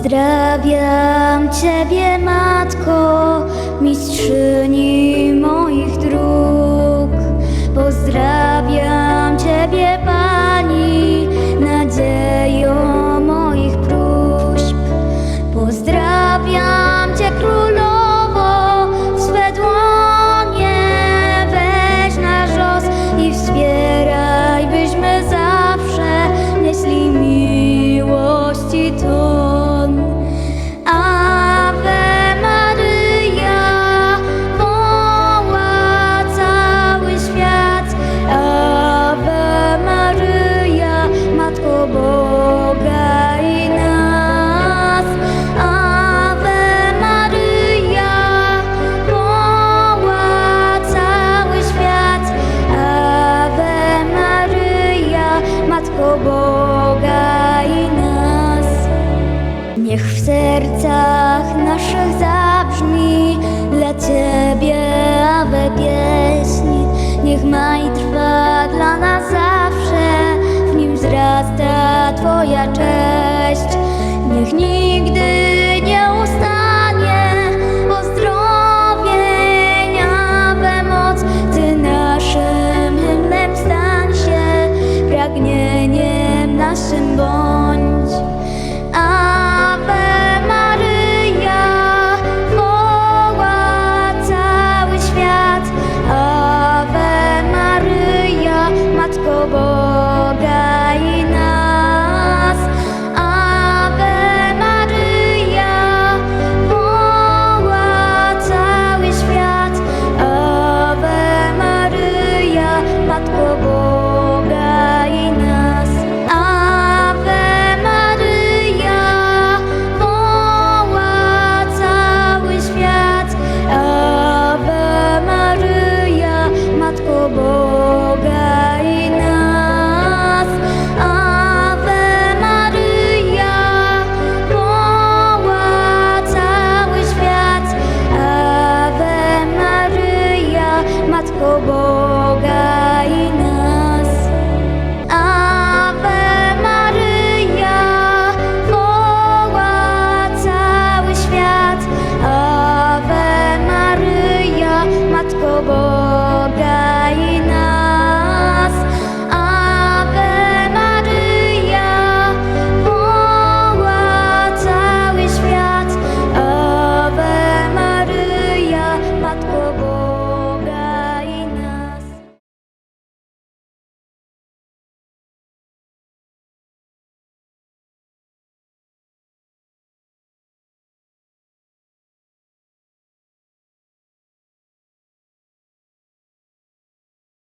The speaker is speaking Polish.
Pozdrawiam Ciebie, Matko, mistrzyni огни. Bobo.